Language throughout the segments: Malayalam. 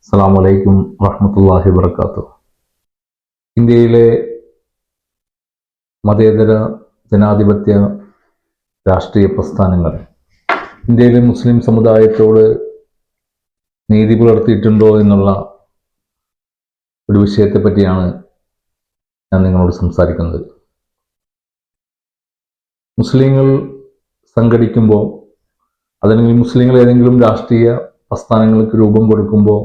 അസ്സാം വലൈക്കും വറഹമത്തല്ലാഹി വർക്കാത്തു ഇന്ത്യയിലെ മതേതര ജനാധിപത്യ രാഷ്ട്രീയ പ്രസ്ഥാനങ്ങൾ ഇന്ത്യയിലെ മുസ്ലിം സമുദായത്തോട് നീതി പുലർത്തിയിട്ടുണ്ടോ എന്നുള്ള ഒരു വിഷയത്തെ പറ്റിയാണ് ഞാൻ നിങ്ങളോട് സംസാരിക്കുന്നത്. മുസ്ലിങ്ങൾ സംഘടിക്കുമ്പോൾ അതല്ലെങ്കിൽ മുസ്ലിങ്ങൾ ഏതെങ്കിലും രാഷ്ട്രീയ പ്രസ്ഥാനങ്ങൾക്ക് രൂപം കൊടുക്കുമ്പോൾ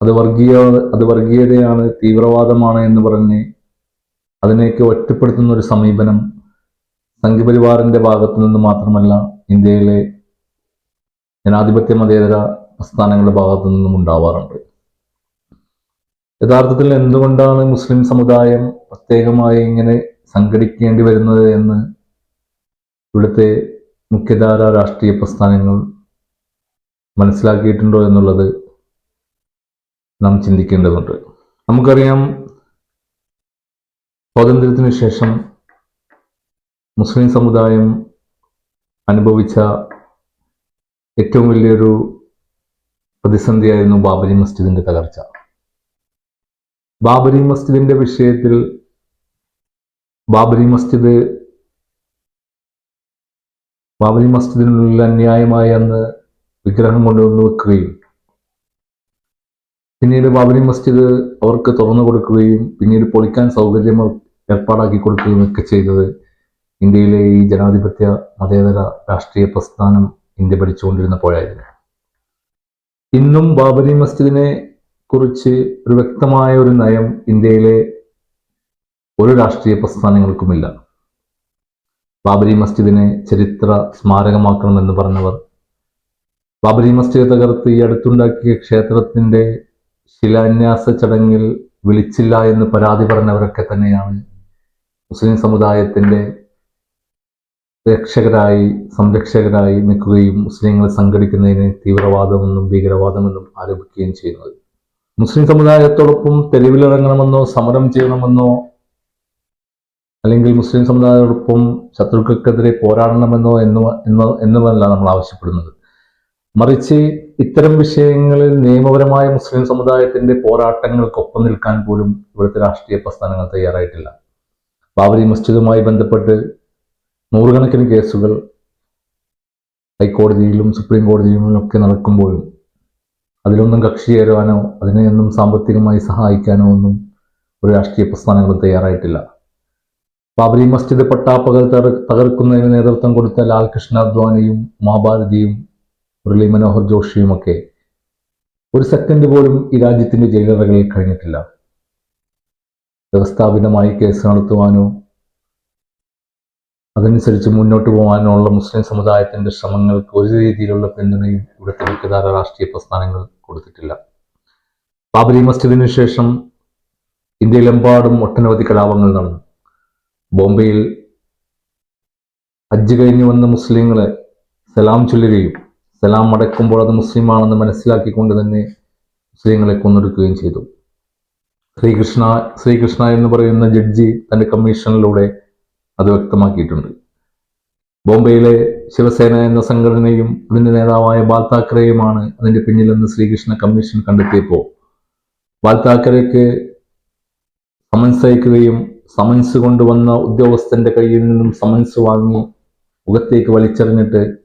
അത് വർഗീയ അത് വർഗീയതയാണ് തീവ്രവാദമാണ് എന്ന് പറഞ്ഞ് അതിനെയൊക്കെ ഒറ്റപ്പെടുത്തുന്ന ഒരു സമീപനം സംഘപരിവാറിന്റെ ഭാഗത്തു നിന്ന് മാത്രമല്ല ഇന്ത്യയിലെ ജനാധിപത്യ മതേതര പ്രസ്ഥാനങ്ങളുടെ ഭാഗത്തു നിന്നും ഉണ്ടാവാറുണ്ട്. യഥാർത്ഥത്തിൽ എന്തുകൊണ്ടാണ് മുസ്ലിം സമുദായം പ്രത്യേകമായി ഇങ്ങനെ സംഘടിക്കേണ്ടി വരുന്നത് എന്ന് ഇവിടുത്തെ മുഖ്യധാര രാഷ്ട്രീയ പ്രസ്ഥാനങ്ങൾ മനസ്സിലാക്കിയിട്ടുണ്ടോ എന്നുള്ളത് നാം ചിന്തിക്കേണ്ടതുണ്ട്. നമുക്കറിയാം സ്വാതന്ത്ര്യത്തിന് ശേഷം മുസ്ലിം സമുദായം അനുഭവിച്ച ഏറ്റവും വലിയൊരു പ്രതിസന്ധിയായിരുന്നു ബാബരി മസ്ജിദിന്റെ തകർച്ച. ബാബരി മസ്ജിദിന്റെ വിഷയത്തിൽ ബാബരി മസ്ജിദ് ബാബരി മസ്ജിദിനുള്ളിൽ അന്യായമായി അന്ന് വിഗ്രഹം കൊണ്ടുവന്ന് വെക്കുകയും പിന്നീട് ബാബരി മസ്ജിദ് അവർക്ക് തുറന്നു കൊടുക്കുകയും പിന്നീട് പൊളിക്കാൻ സൗകര്യം ഏർപ്പാടാക്കി കൊടുക്കുകയും ഒക്കെ ചെയ്തത് ഇന്ത്യയിലെ ഈ ജനാധിപത്യ മതേതര രാഷ്ട്രീയ പ്രസ്ഥാനം ഇന്ത്യ ഭരിച്ചുകൊണ്ടിരുന്നപ്പോഴായിരുന്നു. ഇന്നും ബാബരി മസ്ജിദിനെ കുറിച്ച് ഒരു വ്യക്തമായ ഒരു നയം ഇന്ത്യയിലെ ഒരു രാഷ്ട്രീയ പ്രസ്ഥാനങ്ങൾക്കുമില്ല. ബാബരി മസ്ജിദിനെ ചരിത്ര സ്മാരകമാക്കണമെന്ന് പറഞ്ഞവർ ബാബരി മസ്ജിദ് തകർത്ത് ഈ അടുത്തുണ്ടാക്കിയ ക്ഷേത്രത്തിന്റെ ശിലാന്യാസ ചടങ്ങിൽ വിളിച്ചില്ല എന്ന് പരാതി പറഞ്ഞവരൊക്കെ തന്നെയാണ് മുസ്ലിം സമുദായത്തിന്റെ രക്ഷകരായി സംരക്ഷകരായി നിൽക്കുകയും മുസ്ലിങ്ങൾ സംഘടിക്കുന്നതിന് തീവ്രവാദമെന്നും ഭീകരവാദമെന്നും ആരോപിക്കുകയും ചെയ്യുന്നത്. മുസ്ലിം സമുദായത്തോടൊപ്പം തെരുവിലിറങ്ങണമെന്നോ സമരം ചെയ്യണമെന്നോ അല്ലെങ്കിൽ മുസ്ലിം സമുദായത്തോടൊപ്പം ശത്രുക്കൾക്കെതിരെ പോരാടണമെന്നോ എന്നോ എന്നോ എന്നുമല്ല നമ്മൾ ആവശ്യപ്പെടുന്നത്. മറിച്ച് ഇത്തരം വിഷയങ്ങളിൽ നിയമപരമായ മുസ്ലിം സമുദായത്തിന്റെ പോരാട്ടങ്ങൾക്കൊപ്പം നിൽക്കാൻ പോലും ഇവിടുത്തെ രാഷ്ട്രീയ പ്രസ്ഥാനങ്ങൾ തയ്യാറായിട്ടില്ല. ബാബരി മസ്ജിദുമായി ബന്ധപ്പെട്ട് നൂറുകണക്കിന് കേസുകൾ ഹൈക്കോടതിയിലും സുപ്രീം കോടതിയിലും ഒക്കെ നടക്കുമ്പോഴും അതിലൊന്നും കക്ഷി ചേരുവാനോ അതിനെ ഒന്നും സാമ്പത്തികമായി സഹായിക്കാനോ ഒന്നും ഒരു രാഷ്ട്രീയ പ്രസ്ഥാനങ്ങളും തയ്യാറായിട്ടില്ല. ബാബരി മസ്ജിദ് പട്ടാപ്പകൽ തകർക്കുന്നതിന് നേതൃത്വം കൊടുത്ത ലാൽകൃഷ്ണ അദ്വാനിയും മഹാഭാരതിയും മുരളി മനോഹർ ജോഷിയുമൊക്കെ ഒരു സെക്കൻഡ് പോലും ഈ രാജ്യത്തിന്റെ ജയിലറകളിൽ കഴിഞ്ഞിട്ടില്ല. വ്യവസ്ഥാപിതമായി കേസ് നടത്തുവാനോ അതനുസരിച്ച് മുന്നോട്ട് പോകാനോ ഉള്ള മുസ്ലിം സമുദായത്തിന്റെ ശ്രമങ്ങൾക്ക് ഒരു രീതിയിലുള്ള പിന്തുണയും ഇവിടുത്തെ മുഖ്യധാര രാഷ്ട്രീയ പ്രസ്ഥാനങ്ങൾ കൊടുത്തിട്ടില്ല. ബാബരി മസ്ജിദിന് ശേഷം ഇന്ത്യയിലെമ്പാടും ഒട്ടനവധി കലാപങ്ങൾ നടന്നു. ബോംബെയിൽ ഹജ്ജ് കഴിഞ്ഞു വന്ന മുസ്ലിങ്ങളെ സലാം ചൊല്ലുകയും സലാം മടക്കുമ്പോൾ അത് മുസ്ലിമാണെന്ന് മനസ്സിലാക്കിക്കൊണ്ട് തന്നെ മുസ്ലിങ്ങളെ കൊന്നൊടുക്കുകയും ചെയ്തു. ശ്രീകൃഷ്ണ ശ്രീകൃഷ്ണ എന്ന് പറയുന്ന ജഡ്ജി തന്റെ കമ്മീഷനിലൂടെ അത് വ്യക്തമാക്കിയിട്ടുണ്ട്. ബോംബെയിലെ ശിവസേന എന്ന സംഘടനയും അതിന്റെ നേതാവായ ബാൽ അതിന്റെ പിന്നിലെന്ന് ശ്രീകൃഷ്ണ കമ്മീഷൻ കണ്ടെത്തിയപ്പോൾ. ബാൽ സമൻസ് അയക്കുകയും സമൻസ് കൊണ്ടുവന്ന ഉദ്യോഗസ്ഥന്റെ കയ്യിൽ നിന്നും സമൻസ് വാങ്ങി മുഖത്തേക്ക് വലിച്ചെറിഞ്ഞിട്ട്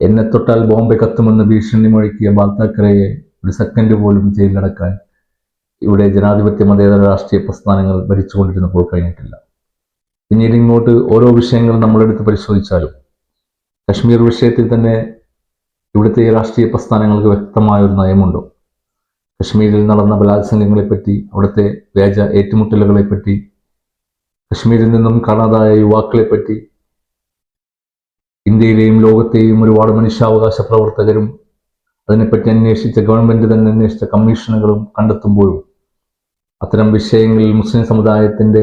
എന്നെ തൊട്ടാൽ ബോംബെ കത്തുമെന്ന് ഭീഷണി മുഴക്കിയ ബാൽത്താക്കറയെ ഒരു സെക്കൻഡ് പോലും ജയിലിലടക്കാൻ ഇവിടെ ജനാധിപത്യ മതേതര രാഷ്ട്രീയ പ്രസ്ഥാനങ്ങൾ ഭരിച്ചുകൊണ്ടിരുന്നപ്പോൾ കഴിഞ്ഞിട്ടില്ല. പിന്നീട് ഇങ്ങോട്ട് ഓരോ വിഷയങ്ങൾ നമ്മളെടുത്ത് പരിശോധിച്ചാലും കശ്മീർ വിഷയത്തിൽ തന്നെ ഇവിടുത്തെ രാഷ്ട്രീയ പ്രസ്ഥാനങ്ങൾക്ക് വ്യക്തമായ ഒരു നയമുണ്ടോ. കശ്മീരിൽ നടന്ന ബലാത്സംഗങ്ങളെപ്പറ്റി അവിടുത്തെ വ്യാജ ഏറ്റുമുട്ടലുകളെപ്പറ്റി കശ്മീരിൽ നിന്നും കാണാതായ യുവാക്കളെപ്പറ്റി ഇന്ത്യയിലെയും ലോകത്തെയും ഒരുപാട് മനുഷ്യാവകാശ പ്രവർത്തകരും അതിനെപ്പറ്റി അന്വേഷിച്ച ഗവൺമെന്റ് തന്നെ അന്വേഷിച്ച കമ്മീഷനുകളും കണ്ടെത്തുമ്പോഴും അത്തരം വിഷയങ്ങളിൽ മുസ്ലിം സമുദായത്തിന്റെ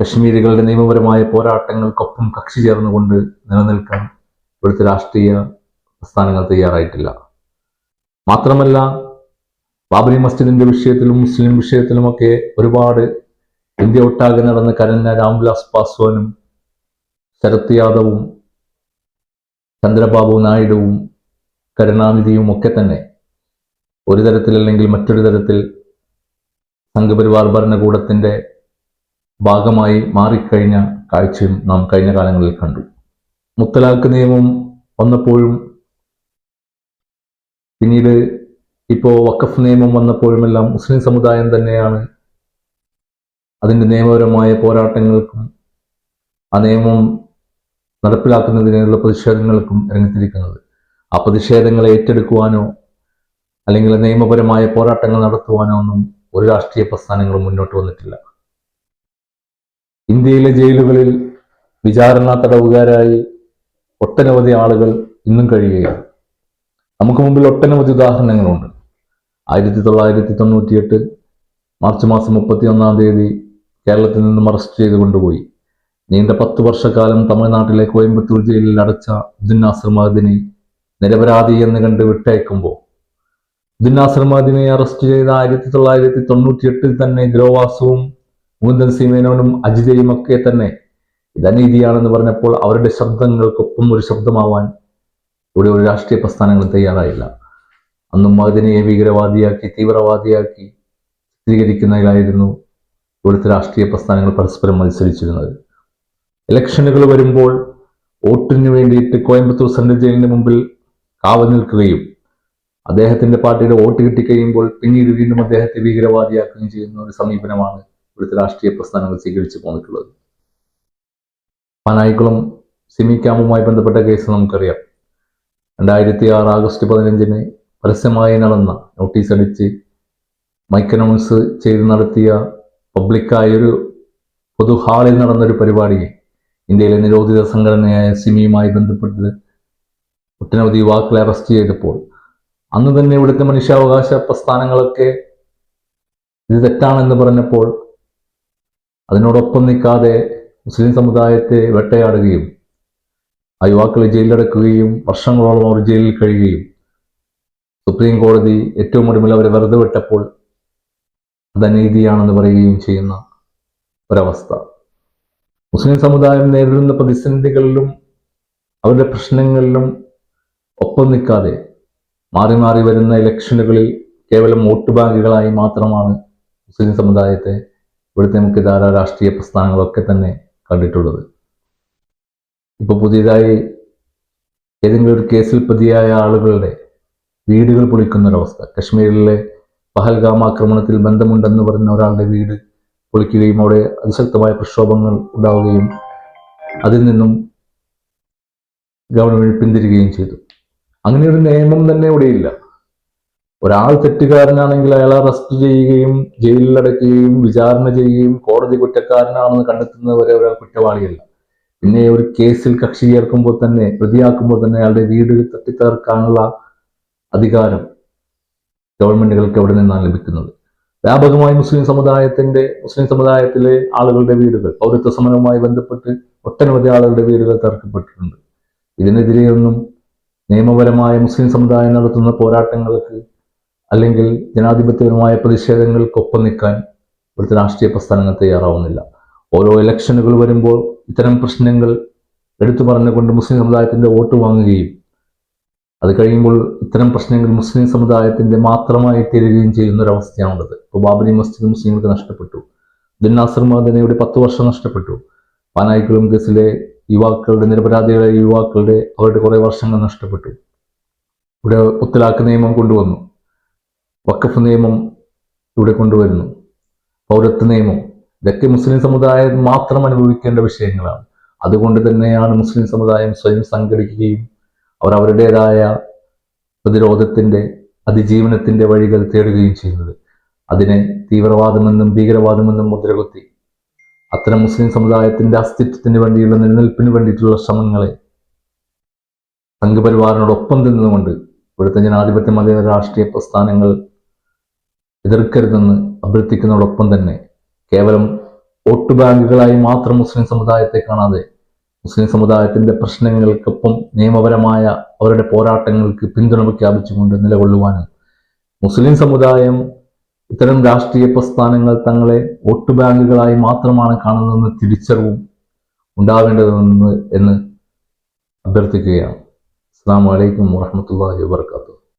കശ്മീരികളുടെ നിയമപരമായ പോരാട്ടങ്ങൾക്കൊപ്പം കക്ഷി ചേർന്നുകൊണ്ട് നിലനിൽക്കാൻ ഇവിടുത്തെ രാഷ്ട്രീയ പ്രസ്ഥാനങ്ങൾ തയ്യാറായിട്ടില്ല. മാത്രമല്ല ബാബരി മസ്ജിദിന്റെ വിഷയത്തിലും മുസ്ലിം വിഷയത്തിലുമൊക്കെ ഒരുപാട് ഇന്ത്യ ഒട്ടാകെ നടന്ന കരഞ്ഞ രാംവിലാസ് പാസ്വാനും ശരത് യാദവും ചന്ദ്രബാബു നായിഡുവും കരുണാനിധിയും ഒക്കെ തന്നെ ഒരു തരത്തിലല്ലെങ്കിൽ മറ്റൊരു തരത്തിൽ സംഘപരിവാർ ഭരണകൂടത്തിന്റെ ഭാഗമായി മാറിക്കഴിഞ്ഞ കാഴ്ചയും നാം കഴിഞ്ഞ കാലങ്ങളിൽ കണ്ടു. മുത്തലാഖ് നിയമം വന്നപ്പോഴും പിന്നീട് ഇപ്പോൾ വഖഫ് നിയമം വന്നപ്പോഴുമെല്ലാം മുസ്ലിം സമുദായം തന്നെയാണ് അതിന്റെ നിയമപരമായ പോരാട്ടങ്ങൾക്കും ആ നിയമം നടപ്പിലാക്കുന്നതിനുള്ള പ്രതിഷേധങ്ങൾക്കും രംഗത്തിരിക്കുന്നത്. ആ പ്രതിഷേധങ്ങളെ ഏറ്റെടുക്കുവാനോ അല്ലെങ്കിൽ നിയമപരമായ പോരാട്ടങ്ങൾ നടത്തുവാനോ ഒന്നും ഒരു രാഷ്ട്രീയ പ്രസ്ഥാനങ്ങളും മുന്നോട്ട് വന്നിട്ടില്ല. ഇന്ത്യയിലെ ജയിലുകളിൽ വിചാരണ തടവുകാരായി ഒട്ടനവധി ആളുകൾ ഇന്നും കഴിയുകയാണ്. നമുക്ക് മുമ്പിൽ ഒട്ടനവധി ഉദാഹരണങ്ങളുണ്ട്. ആയിരത്തി തൊള്ളായിരത്തി തൊണ്ണൂറ്റിയെട്ട് മാർച്ച് മാസം മുപ്പത്തി ഒന്നാം തീയതി കേരളത്തിൽ നിന്നും അറസ്റ്റ് ചെയ്ത് കൊണ്ടുപോയി. നീണ്ട പത്തു വർഷക്കാലം തമിഴ്നാട്ടിലെ കോയമ്പത്തൂർ ജയിലിൽ അടച്ച അബ്ദുൽ നാസർ മഹദിനെ നിരപരാധി എന്ന് കണ്ട് വിട്ടയക്കുമ്പോൾ അബ്ദുൽ നാസർ മഹദിനെ അറസ്റ്റ് ചെയ്ത ആയിരത്തി തൊള്ളായിരത്തി തൊണ്ണൂറ്റിയെട്ടിൽ തന്നെ ഗ്രോവാസുവും മുകുന്ദൻ സീമേനോനും അജിതയും ഒക്കെ തന്നെ ഇത് അനീതിയാണെന്ന് പറഞ്ഞപ്പോൾ അവരുടെ ശബ്ദങ്ങൾക്കൊപ്പം ഒരു ശബ്ദമാവാൻ ഇവിടെ ഒരു രാഷ്ട്രീയ പ്രസ്ഥാനങ്ങളും തയ്യാറായില്ല. അന്നും മഹദിനെ ഭീകരവാദിയാക്കി തീവ്രവാദിയാക്കി ചിത്രീകരിക്കുന്നതിലായിരുന്നു ഇവിടുത്തെ രാഷ്ട്രീയ പ്രസ്ഥാനങ്ങൾ പരസ്പരം മത്സരിച്ചിരുന്നത്. ഇലക്ഷനുകൾ വരുമ്പോൾ വോട്ടിന് വേണ്ടിയിട്ട് കോയമ്പത്തൂർ സെൻട്രൽ ജയിലിന് മുമ്പിൽ കാവൽ നിൽക്കുകയും അദ്ദേഹത്തിന്റെ പാർട്ടിയുടെ വോട്ട് കിട്ടിക്കഴിയുമ്പോൾ പിന്നീട് വീണ്ടും അദ്ദേഹത്തെ ഭീകരവാദിയാക്കുകയും ചെയ്യുന്ന ഒരു സമീപനമാണ് ഇവിടുത്തെ രാഷ്ട്രീയ പ്രസ്ഥാനങ്ങൾ സ്വീകരിച്ചു പോന്നിട്ടുള്ളത്. പനായിക്കുളം സിമി ക്യാമ്പുമായി ബന്ധപ്പെട്ട കേസ് നമുക്കറിയാം. രണ്ടായിരത്തി ആറ് ആഗസ്റ്റ് പതിനഞ്ചിന് പരസ്യമായി നടന്ന നോട്ടീസ് അടിച്ച് മൈക്ക് അനൗൺസ് ചെയ്ത് നടത്തിയ പബ്ലിക്കായൊരു പൊതു ഹാളിൽ നടന്നൊരു പരിപാടിയെ ഇന്ത്യയിലെ നിരോധിത സംഘടനയായ സിമിയുമായി ബന്ധപ്പെട്ട് ഒട്ടനവധി യുവാക്കളെ അറസ്റ്റ് ചെയ്തപ്പോൾ അന്ന് തന്നെ ഇവിടുത്തെ മനുഷ്യാവകാശ പ്രസ്ഥാനങ്ങളൊക്കെ ഇത് തെറ്റാണെന്ന് പറഞ്ഞപ്പോൾ അതിനോടൊപ്പം നിൽക്കാതെ മുസ്ലിം സമുദായത്തെ വേട്ടയാടുകയും ആ യുവാക്കളെ ജയിലിലടക്കുകയും വർഷങ്ങളോളം അവർ ജയിലിൽ കഴിയുകയും സുപ്രീം കോടതി ഏറ്റവും ഒടുവിൽ അവരെ വെറുതെ വിട്ടപ്പോൾ അത് അനീതിയാണെന്ന് പറയുകയും ചെയ്യുന്ന ഒരവസ്ഥ. മുസ്ലിം സമുദായം നേരിടുന്ന പ്രതിസന്ധികളിലും അവരുടെ പ്രശ്നങ്ങളിലും ഒപ്പം നിൽക്കാതെ മാറി മാറി വരുന്ന ഇലക്ഷനുകളിൽ കേവലം വോട്ട് ബാങ്കുകളായി മാത്രമാണ് മുസ്ലിം സമുദായത്തെ ഇവിടുത്തെ മുഖ്യധാര രാഷ്ട്രീയ പ്രസ്ഥാനങ്ങളൊക്കെ തന്നെ കണ്ടിട്ടുള്ളത്. ഇപ്പോൾ പുതിയതായി ഏതെങ്കിലും ഒരു കേസിൽ പ്രതിയായ ആളുകളുടെ വീടുകൾ പൊളിക്കുന്ന ഒരവസ്ഥ കശ്മീരിലെ പഹൽഗാം ആക്രമണത്തിൽ ബന്ധമുണ്ടെന്ന് പറയുന്ന ഒരാളുടെ വീട് പൊളിക്കുകയും അവിടെ അതിശക്തമായ പ്രക്ഷോഭങ്ങൾ ഉണ്ടാവുകയും അതിൽ നിന്നും ഗവൺമെന്റ് പിന്തിരികയും ചെയ്തു. അങ്ങനെ ഒരു നിയമം തന്നെ ഇവിടെയില്ല ഒരാൾ തെറ്റുകാരനാണെങ്കിൽ അയാളെ അറസ്റ്റ് ചെയ്യുകയും ജയിലിൽ വിചാരണ ചെയ്യുകയും കോടതി കുറ്റക്കാരനാണെന്ന് കണ്ടെത്തുന്നവരെ ഒരാൾ കുറ്റവാളിയല്ല. പിന്നെ ഒരു കേസിൽ കക്ഷി ചേർക്കുമ്പോൾ തന്നെ പ്രതിയാക്കുമ്പോൾ തന്നെ അയാളുടെ വീട് തട്ടിത്തീർക്കാനുള്ള അധികാരം ഗവൺമെന്റുകൾക്ക് എവിടെ നിന്നാണ് ലഭിക്കുന്നത്? വ്യാപകമായി മുസ്ലിം സമുദായത്തിന്റെ മുസ്ലിം സമുദായത്തിലെ ആളുകളുടെ വീടുകൾ പൗരത്വ സമരവുമായി ബന്ധപ്പെട്ട് ഒട്ടനവധി ആളുകളുടെ വീടുകൾ തർക്കപ്പെട്ടിട്ടുണ്ട് ഇതിനെതിരെയൊന്നും നിയമപരമായ മുസ്ലിം സമുദായം നടത്തുന്ന പോരാട്ടങ്ങൾക്ക് അല്ലെങ്കിൽ ജനാധിപത്യപരമായ പ്രതിഷേധങ്ങൾക്കൊപ്പം നിൽക്കാൻ ഇവിടുത്തെ രാഷ്ട്രീയ പ്രസ്ഥാനങ്ങൾ തയ്യാറാവുന്നില്ല. ഓരോ ഇലക്ഷനുകൾ വരുമ്പോൾ ഇത്തരം പ്രശ്നങ്ങൾ എടുത്തു പറഞ്ഞുകൊണ്ട് മുസ്ലിം സമുദായത്തിന്റെ വോട്ട് വാങ്ങുകയും അത് കഴിയുമ്പോൾ ഇത്തരം പ്രശ്നങ്ങൾ മുസ്ലിം സമുദായത്തിന്റെ മാത്രമായി തീരുകയും ചെയ്യുന്ന ഒരു അവസ്ഥയാണുള്ളത് ഇപ്പോൾ ബാബരി മസ്ജിദ് മുസ്ലിങ്ങൾക്ക് നഷ്ടപ്പെട്ടു. ദിന്നാസർ മദനയുടെ പത്ത് വർഷം നഷ്ടപ്പെട്ടു. പാനായിക്കുളം കേസിലെ യുവാക്കളുടെ നിരപരാധികളായ യുവാക്കളുടെ അവരുടെ കുറേ വർഷങ്ങൾ നഷ്ടപ്പെട്ടു. ഇവിടെ മുത്തലാഖ് നിയമം കൊണ്ടുവന്നു. വക്കഫ് നിയമം ഇവിടെ കൊണ്ടുവരുന്നു. പൗരത്വ നിയമം. ഇതൊക്കെ മുസ്ലിം സമുദായം മാത്രം അനുഭവിക്കേണ്ട വിഷയങ്ങളാണ്. അതുകൊണ്ട് തന്നെയാണ് മുസ്ലിം സമുദായം സ്വയം സംഘടിക്കുകയും അവർ അവരുടേതായ പ്രതിരോധത്തിന്റെ അതിജീവനത്തിന്റെ വഴികൾ തേടുകയും ചെയ്യുന്നത്. അതിനെ തീവ്രവാദമെന്നും ഭീകരവാദമെന്നും മുദ്രകുത്തി. അത്തരം മുസ്ലിം സമുദായത്തിന്റെ അസ്തിത്വത്തിന് വേണ്ടിയുള്ള നിലനിൽപ്പിന് വേണ്ടിയിട്ടുള്ള ശ്രമങ്ങളെ സംഘപരിവാറിനോടൊപ്പം നിന്നുകൊണ്ട് ഇവിടുത്തെ ജനാധിപത്യ മത രാഷ്ട്രീയ പ്രസ്ഥാനങ്ങൾ എതിർക്കരുതെന്ന് അഭ്യർത്ഥിക്കുന്നതോടൊപ്പം തന്നെ കേവലം വോട്ട് ബാങ്കുകളായി മാത്രം മുസ്ലിം സമുദായത്തെ കാണാതെ മുസ്ലിം സമുദായത്തിന്റെ പ്രശ്നങ്ങൾക്കൊപ്പം നിയമപരമായ അവരുടെ പോരാട്ടങ്ങൾക്ക് പിന്തുണ പ്രഖ്യാപിച്ചുകൊണ്ട് നിലകൊള്ളുവാനും മുസ്ലിം സമുദായം ഇത്തരം രാഷ്ട്രീയ പ്രസ്ഥാനങ്ങൾ തങ്ങളെ വോട്ട് ബാങ്കുകളായി മാത്രമാണ് കാണുന്നതെന്ന് തിരിച്ചറിവും ഉണ്ടാവേണ്ടതെന്ന് എന്ന് അഭ്യർത്ഥിക്കുകയാണ്. അസ്സാം വലൈക്കും വാഹമത്തല്ലാഹി വാബർക്കാത്തു